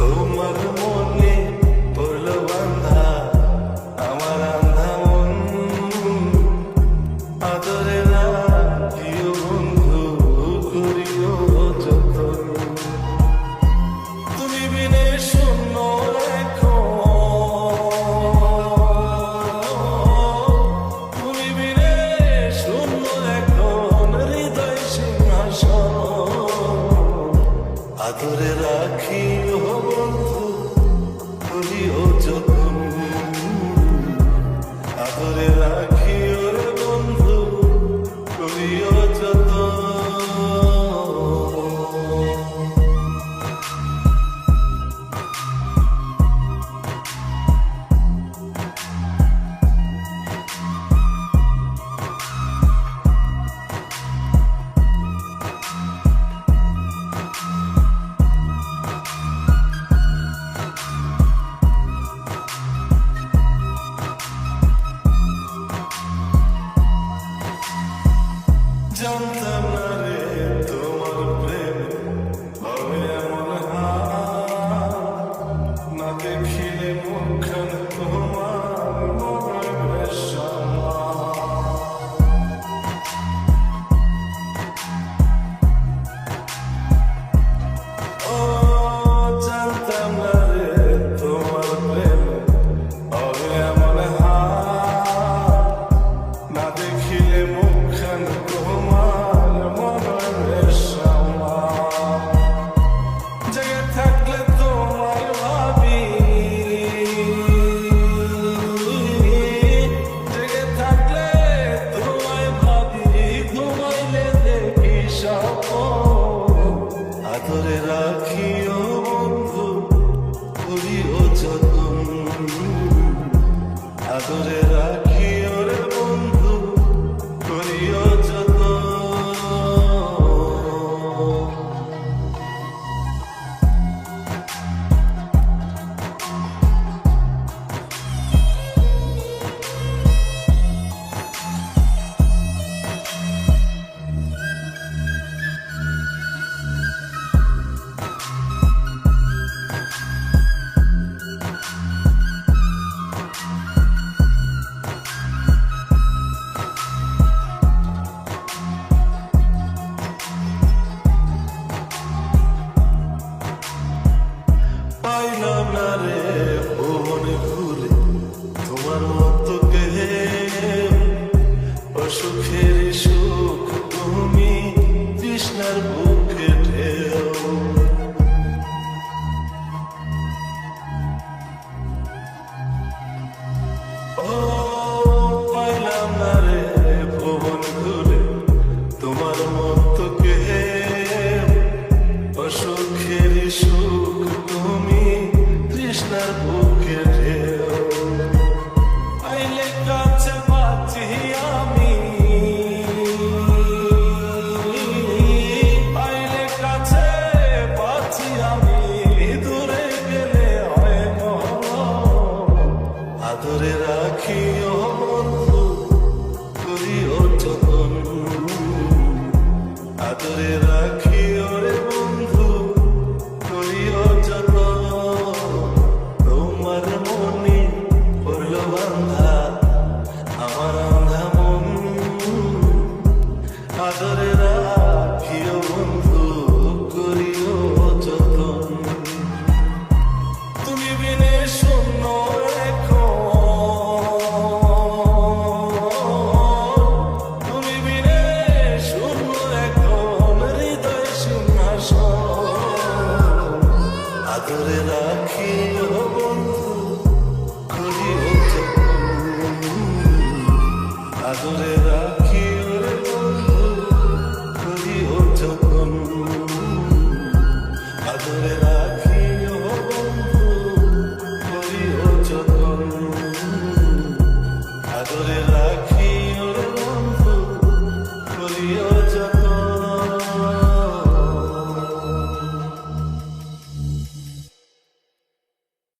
তোমার মনে পড়ল বান্ধা আমার আন্ধা মন আদরের পাখি বন্ধু তুলিও যখন আদরে রাখি করে এমন না দেখিলে মুখখান তোমার মনের জেগে থাকলে তোমার ভাবি জেগে থাকলে তোমায় ভাবি ঘুমাইলে দেখি সব আদরের সাদরে রাখিও বন্ধু করিও যতন। তুমি বিনে শূন্য তুমি বিনে শূন্য এখন হৃদয় সিংহাসন। আদরে রাখিও canım